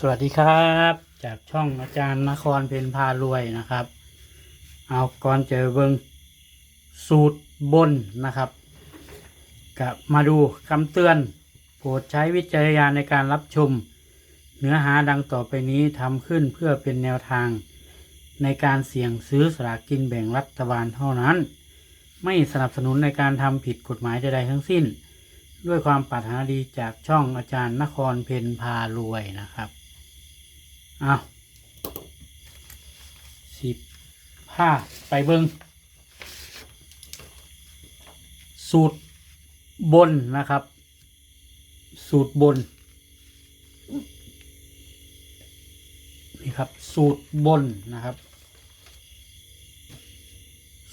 สวัสดีครับ จากช่องอาจารย์นครเพนพารวยนะครับ เอาก่อนเจอเบิงสูตรบนนะครับกับมาดูคำเตือนโปรดใช้วิจารณญาณในการรับชม เนื้อหาดังต่อไปนี้ทำขึ้นเพื่อเป็นแนวทาง ในการเสี่ยงซื้อสลากกินแบ่งรัฐบาลเท่านั้น ไม่สนับสนุนในการทำผิดกฎหมายใดๆทั้งสิ้นด้วยความปรารถนาดีจากช่องอาจารย์นครเพนพารวยนะครับ อาสิบห้าไปเบิงสูตรบนนะครับ สูตรบน นี่ครับ สูตรบนนะครับ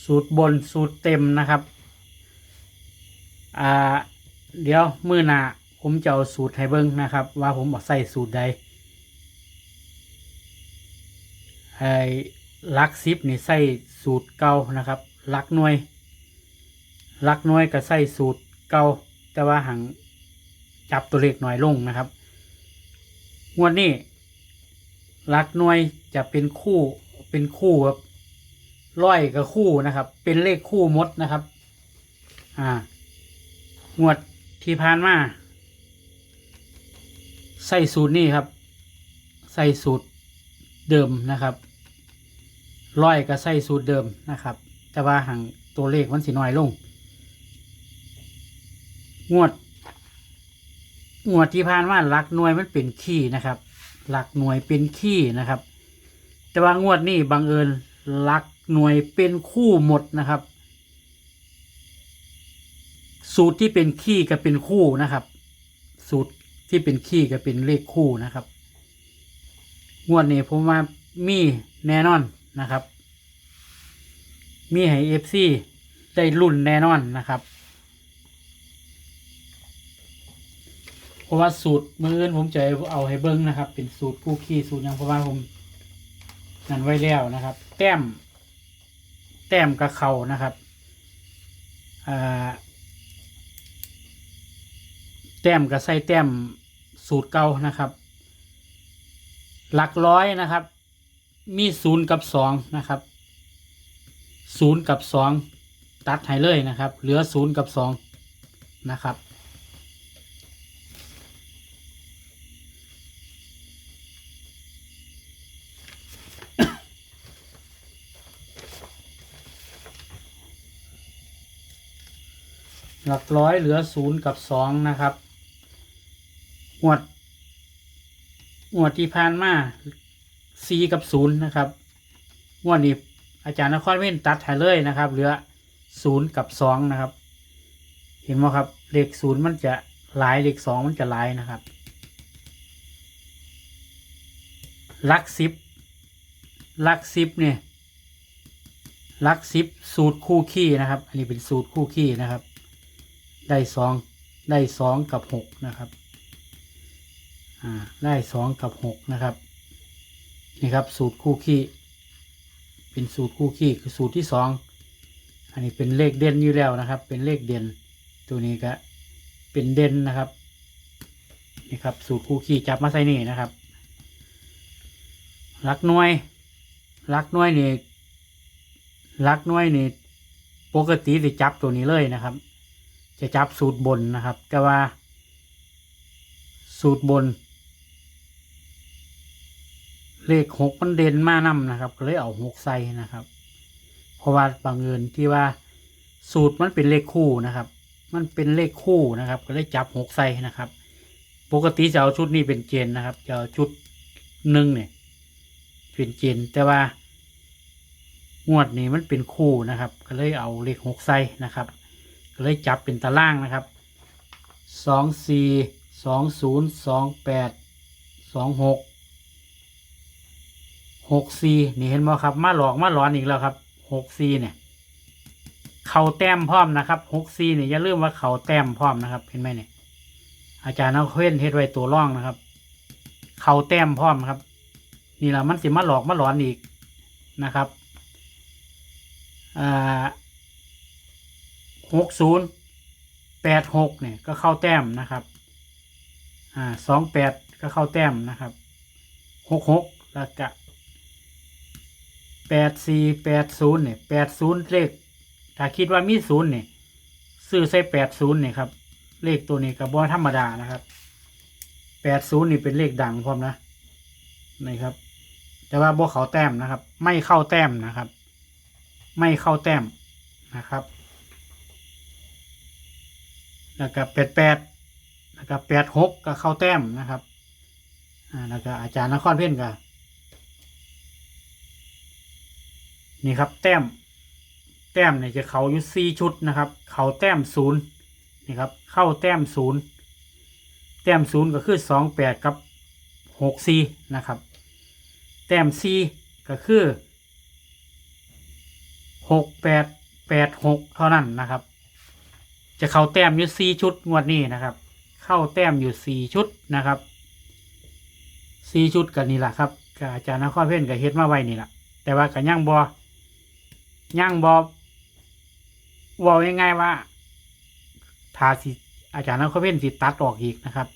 สูตรบนสูตรเต็มนะครับ อ่า เดี๋ยว มือหนาผมจะเอาสูตรให้เบิ้งนะครับ ว่าผมบอกใส่สูตรใด ไอ้ลักซิปนี่ใส่สูตรเก่านะครับลักหน่วยลักหน่วยก็ใส่สูตรเก่าแต่ว่าหังจับตัวเลขหน่อยลงนะครับงวดนี้ลักหน่วยจะเป็นคู่เป็นคู่ครับร้อยกับคู่นะครับ เป็นเลขคู่มดนะครับ อ่างวดที่ผ่านมาใส่สูตรนี่ครับ ใส่สูตรเดิมนะครับ ร้อยก็ใส่สูตรเดิมนะครับ แต่ว่าห่างตัวเลขมันสิน้อยลง งวด งวดที่ผ่านมาหลักหน่วยมันเป็นขี้นะครับ หลักหน่วยเป็นขี้นะครับ แต่ว่างวดนี้บังเอิญหลักหน่วยเป็นคู่หมดนะครับ สูตรที่เป็นขี้กับเป็นคู่นะครับ สูตรที่เป็นขี้กับเป็นเลขคู่นะครับ งวดนี้ผมว่ามีแน่นอน นะครับ มีให้เอฟซีได้รุ่นแน่นอนนะครับ เพราะว่าสูตรมืออื่นผมจะเอาให้เบิ้งนะครับ เป็นสูตรคู่ขี้สูตรยังเพราะว่าผมนั่นไว้แล้วนะครับ แต้ม แต้มกับเขานะครับแต้มกับใส่แต้มสูตรเก่านะครับ หลักร้อยนะครับ มีศูนย์กับสองนะครับศูนย์กับสองตัดให้เลยนะครับ เหลือศูนย์กับสองนะครับหลักร้อยเหลือศูนย์กับสองนะครับงวดงวดที่ผ่านมา สี่กับศูนย์นะครับงวดนี้อาจารย์นครเว้นตัดให้เลยนะครับ เหลือศูนย์กับสองนะครับ เห็นไหมครับเลขศูนย์มันจะหลายเลขสองมันจะหลายนะครับลักสิบลักสิบเนี่ยลักสิบสูตรคู่ขี้นะครับ อันนี้เป็นสูตรคู่ขี้นะครับ ได้สองได้สองกับหกนะครับ อ่า ได้สองกับหกนะครับ นี่ครับสูตรคู่ขี้เป็นสูตรคู่ขี้คือสูตรที่สองอันนี้เป็นเลขเด่นอยู่แล้วนะครับ เป็นเลขเด่นตัวนี้ก็เป็นเด่นนะครับนี่ครับสูตรคู่ขี้จับมาใส่นี่นะครับลักน่วยลักน่วยนี่ลักน่วยนี่ปกติจะจับตัวนี้เลยนะครับ จะจับสูตรบนนะครับ แต่ว่า สูตรบน เลขหกมันเด่นมากนำนะครับ ก็เลยเอาหกใส่นะครับ เพราะว่าบางเอิญที่ว่าสูตรมันเป็นเลขคู่นะครับ มันเป็นเลขคู่นะครับ ก็เลยจับหกใส่นะครับ ปกติจะเอาชุดนี้เป็นเจนนะครับ จะเอาชุดหนึ่งเนี่ยเป็นเจนแต่ว่างวดนี้มันเป็นคู่นะครับ ก็เลยเอาเลขหกใส่นะครับ ก็เลยจับเป็นตารางนะครับสองสี่สองศูนย์สองแปดสองหก หกสี่นี่เห็นไหมครับ มาหลอกมาหลอนอีกแล้วครับหกสี่เนี่ย เข่าแต้มพร้อมนะครับหกสี่เนี่ยอย่าลืมว่าเข่าแต้มพร้อมนะครับเห็นไหมเนี่ย อาจารย์เอาเว้นเฮ็ดไว้ตัวร่องนะครับ เข่าแต้มพร้อมครับ นี่แหละมันสิมาหลอกมาหลอนอีกนะครับอ่าหกศูนย์แปดหกเนี่ยก็เข้าแต้มนะครับอ่าสองแปดก็เข้าแต้มนะครับหกหกแล้วก็ แปดสี่แปดศูนย์เนี่ยแปดศูนย์เลข ถ้าคิดว่ามีศูนย์เนี่ยซื้อใส่แปดศูนย์เนี่ยครับ เลขตัวนี้กับบอธรรมดานะครับแปดศูนย์นี่เป็นเลขดังพร้อมนะนี่ครับ แต่ว่าบ่เขาแต้มนะครับ ไม่เข้าแต้มนะครับ ไม่เข้าแต้มนะครับแล้วก็แปดแปดแล้วก็แปดหกก็เข้าแต้มนะครับอ่าแล้วก็อาจารย์นครเพ่นก็ นี่ครับแต้ม แต้มเนี่ยจะเขาอยู่สี่ชุดนะครับ เขาแต้มศูนย์นี่ครับ เข้าแต้มศูนย์แต้มศูนย์ก็คือสองแปดกับหกสี่นะครับ แต้มสี่ก็คือหกแปดแปดหกเท่านั้นนะครับ จะเข้าแต้มอยู่สี่ชุดงวดนี้นะครับ เข้าแต้มอยู่สี่ชุดนะครับสี่ชุดกันนี่แหละครับกับอาจารย์นครเพ่นกับเฮ็ดมาไว้นี่แหละแต่ว่ากับย่างบอ ย่างบอเว่าง่ายๆว่าทาสิอาจารย์นครเพ่นสิตัดออกอีกนะครับ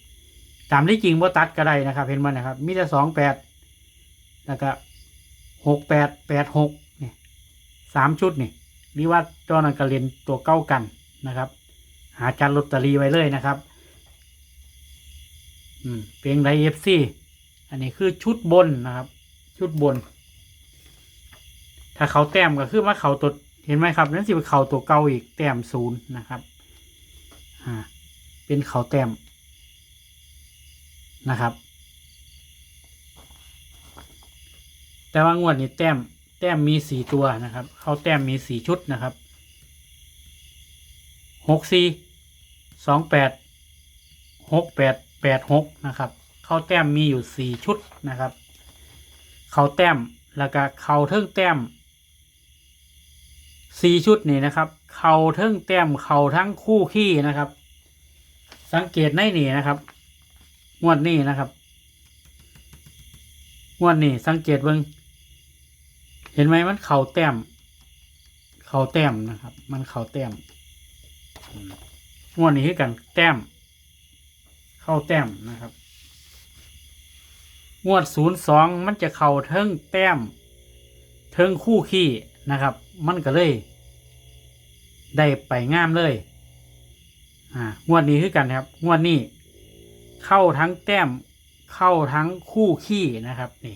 ตามที่จริงว่าตัดก็ได้นะครับ เห็นมันนะครับ มีแต่สองแปดแล้วก็หกแปดแปดหกนี่สามชุดนี่หรือว่าตอนนั้นก็เรียนตัวเก้ากันนะครับ หาจานลอตเตอรี่ไว้เลยนะครับ อืมเพลงไรเอฟซีอันนี้คือชุดบนนะครับ ชุดบน ถ้าเขาแต้มก็คือว่าเขาตัวเห็นไหมครับนั่นสิเป็นเขาตัวเก่าอีกแต้มศูนย์นะครับอ่าเป็นเขาแต้มนะครับ แต่ว่างวดนี้แต้มแต้มมีสี่ตัวนะครับ เขาแต้มมีสี่ชุดนะครับหกสี่สองแปดหกแปดแปดหกนะครับ เข้าแต้มมีอยู่สี่ชุดนะครับ เขาแต้มแล้วก็เขาเทิงแต้ม สี่ชุดนี่นะครับ เขาเทิงแต้มเขาทั้งคู่ขี้นะครับ สังเกตในนี่นะครับงวดนี้นะครับงวดนี้สังเกตเบิ่งเห็นไหมมันเข่าแต้ม เข่าแต้มนะครับ มันเข่าแต้มอืมงวดนี้คือกันแต้ม เข้าแต้มนะครับงวดศูนย์สองมันจะเข่าเทิงแต้ม เทิงคู่ขี้ นะครับ มันก็เลย ได้ไปงามเลย อ่างวดนี้คือกันครับ งวดนี้เข้าทั้งแต้มเข้าทั้งคู่ขี้นะครับนี่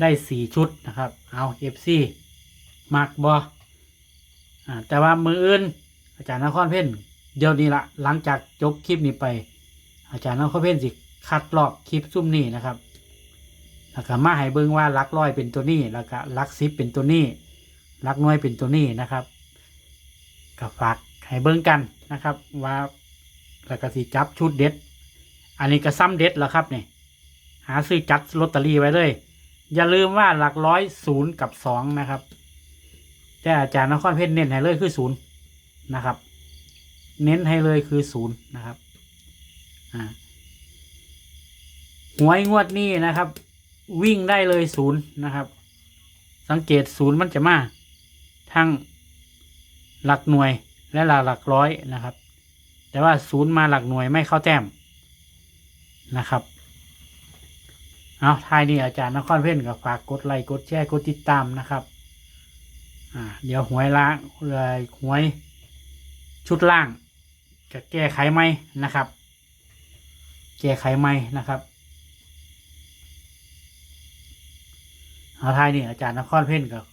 ได้สี่ชุดนะครับ เอาเอฟซีมักบออ่าแต่ว่ามืออื่น อาจารย์นครเพ่นเดี๋ยวนี้ละหลังจากจบคลิปนี้ไป อาจารย์นครเพ่นสิคัดลอกคลิปซุ่มนี้นะครับ แล้วก็มาให้เบิ่งว่าหลักร้อยเป็นตัวนี้แล้วก็หลักสิบเป็นตัวนี้หลักน่วยเป็นตัวนี้นะครับก็ฝากให้เบิ่งกันนะครับ ว่าแล้วก็สิจับชุดเด็ด อันนี้ก็ซ้ำเด็ดแล้วครับเนี่ยหาซื้อจัดลอตเตอรี่ไว้เลย อย่าลืมว่าหลักร้อยศูนย์กับสองนะครับ แต่อาจารย์นครเพชรเน้นให้เลยคือศูนย์นะครับ เน้นให้เลยคือศูนย์นะครับ อ่าหวยงวดนี้นะครับ วิ่งได้เลยศูนย์นะครับ สังเกตศูนย์มันจะมาทั้งหลักหน่วยและหลักหลักร้อยนะครับ แต่ว่าศูนย์มาหลักหน่วยไม่เข้าแต้มนะครับเอาท้ายนี่อาจารย์นครเพ่นก็ฝากกดไลค์กดแชร์กดติดตามนะครับอ่าเดี๋ยวหวยล้างเลยหวยชุดล่างจะแก้ไขไหมนะครับ แก้ไขไหมนะครับ เอาทายนี่อาจารย์นครเพ่นกับ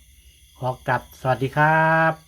ขอกลับสวัสดีครับ